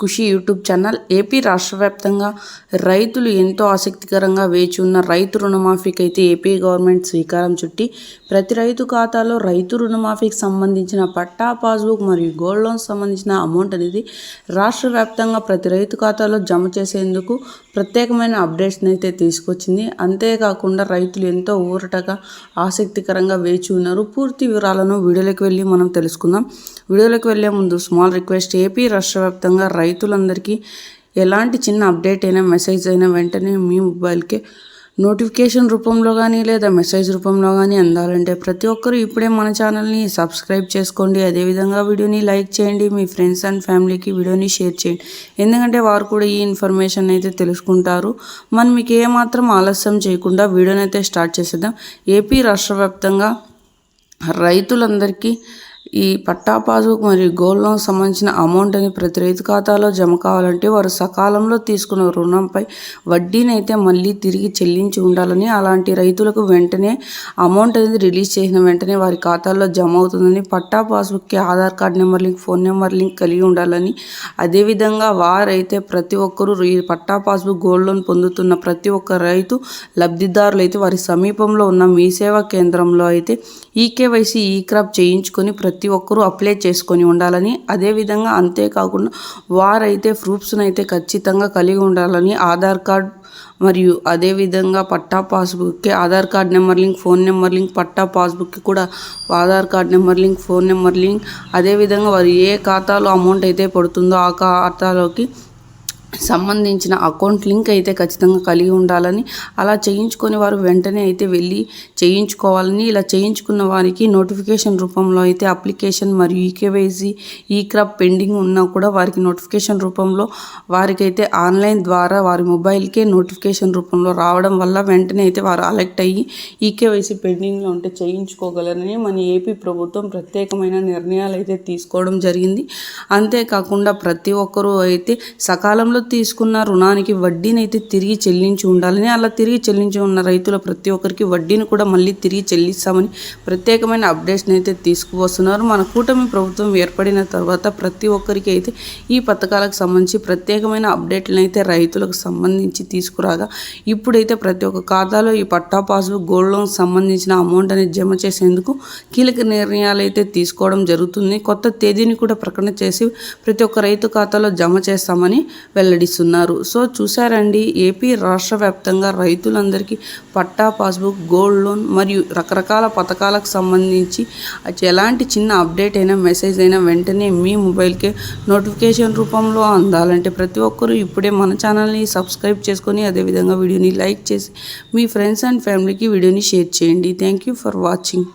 Krishi YouTube channel. AP రాష్ట్ర వ్యాప్తంగా రైతులు ఎంతో ఆసక్తికరంగా వేచి ఉన్న రైతు రుణమాఫీకి అయితే ఏపీ గవర్నమెంట్ శ్రీకారం చుట్టి ప్రతి రైతు ఖాతాలో రైతు రుణమాఫీకి సంబంధించిన పట్టా పాస్బుక్ మరియు గోల్డ్ లోన్ సంబంధించిన అమౌంట్ అనేది రాష్ట్ర వ్యాప్తంగా ప్రతి రైతు ఖాతాలో జమ చేసేందుకు ప్రత్యేకమైన అప్డేట్స్ని అయితే తీసుకొచ్చింది. అంతేకాకుండా రైతులు ఎంతో ఊరటగా ఆసక్తికరంగా వేచి ఉన్నారు పూర్తి వివరాలను వీడియోలోకి వెళ్ళి మనం తెలుసుకుందాం. వీడియోలోకి వెళ్ళే ముందు స్మాల్ రిక్వెస్ట్ ఏపీ రాష్ట్ర వ్యాప్తంగా రైతులందరికీ ఎలాంటి చిన్న అప్డేట్ అయినా మెసేజ్ అయినా వెంటనే మీ మొబైల్కే నోటిఫికేషన్ రూపంలో కానీ లేదా మెసేజ్ రూపంలో కానీ అందాలంటే ప్రతి ఒక్కరూ ఇప్పుడే మన ఛానల్ని సబ్స్క్రైబ్ చేసుకోండి. అదేవిధంగా వీడియోని లైక్ చేయండి. మీ ఫ్రెండ్స్ అండ్ ఫ్యామిలీకి వీడియోని షేర్ చేయండి. ఎందుకంటే వారు కూడా ఈ ఇన్ఫర్మేషన్ అయితే తెలుసుకుంటారు. మనం మీకు ఏమాత్రం ఆలస్యం చేయకుండా వీడియోని అయితే స్టార్ట్ చేసేద్దాం. ఏపీ రాష్ట్ర వ్యాప్తంగా రైతులందరికీ ఈ పట్టా పాస్బుక్ మరియు గోల్డ్ లోన్ సంబంధించిన అమౌంట్ అని ప్రతి రైతు ఖాతాలో జమ కావాలంటే వారు సకాలంలో తీసుకున్న రుణంపై వడ్డీని అయితే మళ్ళీ తిరిగి చెల్లించి ఉండాలని అలాంటి రైతులకు వెంటనే అమౌంట్ అనేది రిలీజ్ చేసిన వెంటనే వారి ఖాతాల్లో జమ అవుతుందని patta పాస్బుక్కి Aadhaar card number link phone number link కలిగి ఉండాలని అదేవిధంగా వారైతే ప్రతి ఒక్కరూ ఈ పట్టా పాస్బుక్ గోల్డ్ లోన్ పొందుతున్న ప్రతి ఒక్క రైతు లబ్ధిదారులు అయితే వారి సమీపంలో ఉన్న మీ సేవా కేంద్రంలో అయితే ఈకేవైసీ ఈ క్రాప్ చేయించుకొని ప్రతి ప్రతి ఒక్కరూ అప్లై చేసుకొని ఉండాలని. అదేవిధంగా అంతేకాకుండా వారైతే ప్రూఫ్స్ను అయితే ఖచ్చితంగా కలిగి ఉండాలని ఆధార్ కార్డ్ మరియు అదేవిధంగా patta పాస్బుక్కి Aadhaar card number link phone number link patta పాస్బుక్కి కూడా Aadhaar card number link phone number link. అదేవిధంగా వారు ఏ ఖాతాలో అమౌంట్ అయితే పడుతుందో ఆ ఖాతాలోకి సంబంధించిన అకౌంట్ లింక్ అయితే ఖచ్చితంగా కలిగి ఉండాలని అలా చేయించుకొని వారు వెంటనే అయితే వెళ్ళి చేయించుకోవాలని ఇలా చేయించుకున్న వారికి నోటిఫికేషన్ రూపంలో అయితే అప్లికేషన్ మరియు ఈకేవైసీ ఈ క్రాప్ పెండింగ్ ఉన్నా కూడా వారికి నోటిఫికేషన్ రూపంలో వారికైతే ఆన్లైన్ ద్వారా వారి మొబైల్కే నోటిఫికేషన్ రూపంలో రావడం వల్ల వెంటనే అయితే వారు అలెక్ట్ అయ్యి ఈకేవైసీ పెండింగ్లో ఉంటే చేయించుకోగలరని మన ఏపీ ప్రభుత్వం ప్రత్యేకమైన నిర్ణయాలు అయితే తీసుకోవడం జరిగింది. అంతేకాకుండా ప్రతి ఒక్కరూ అయితే సకాలంలో రైతులు తీసుకున్న రుణానికి వడ్డీని అయితే తిరిగి చెల్లించి ఉండాలని అలా తిరిగి చెల్లించి ఉన్న రైతుల ప్రతి ఒక్కరికి వడ్డీని కూడా మళ్ళీ తిరిగి చెల్లిస్తామని ప్రత్యేకమైన అప్డేట్స్ని అయితే తీసుకువస్తున్నారు. మన కూటమి ప్రభుత్వం ఏర్పడిన తర్వాత ప్రతి ఒక్కరికి అయితే ఈ పథకాలకు సంబంధించి ప్రత్యేకమైన అప్డేట్లను అయితే రైతులకు సంబంధించి తీసుకురాగా ఇప్పుడైతే ప్రతి ఒక్క ఖాతాలో ఈ పట్టా పాస్బుక్ గోల్డ్ లోన్ సంబంధించిన అమౌంట్ అనేది జమ చేసేందుకు కీలక నిర్ణయాలు అయితే తీసుకోవడం జరుగుతుంది. కొత్త తేదీని కూడా ప్రకటన చేసి ప్రతి ఒక్క రైతు ఖాతాలో జమ చేస్తామని వెళ్ళ వెల్లడిస్తున్నారు. సో చూసారండి ఏపీ రాష్ట్ర వ్యాప్తంగా రైతులందరికీ పట్టా పాస్బుక్ గోల్డ్ లోన్ మరియు రకరకాల పథకాలకు సంబంధించి ఎలాంటి చిన్న అప్డేట్ అయినా మెసేజ్ అయినా వెంటనే మీ మొబైల్కే నోటిఫికేషన్ రూపంలో అందాలంటే ప్రతి ఒక్కరూ ఇప్పుడే మన ఛానల్ని సబ్స్క్రైబ్ చేసుకొని అదేవిధంగా వీడియోని లైక్ చేసి మీ ఫ్రెండ్స్ అండ్ ఫ్యామిలీకి వీడియోని షేర్ చేయండి. Thank you for watching.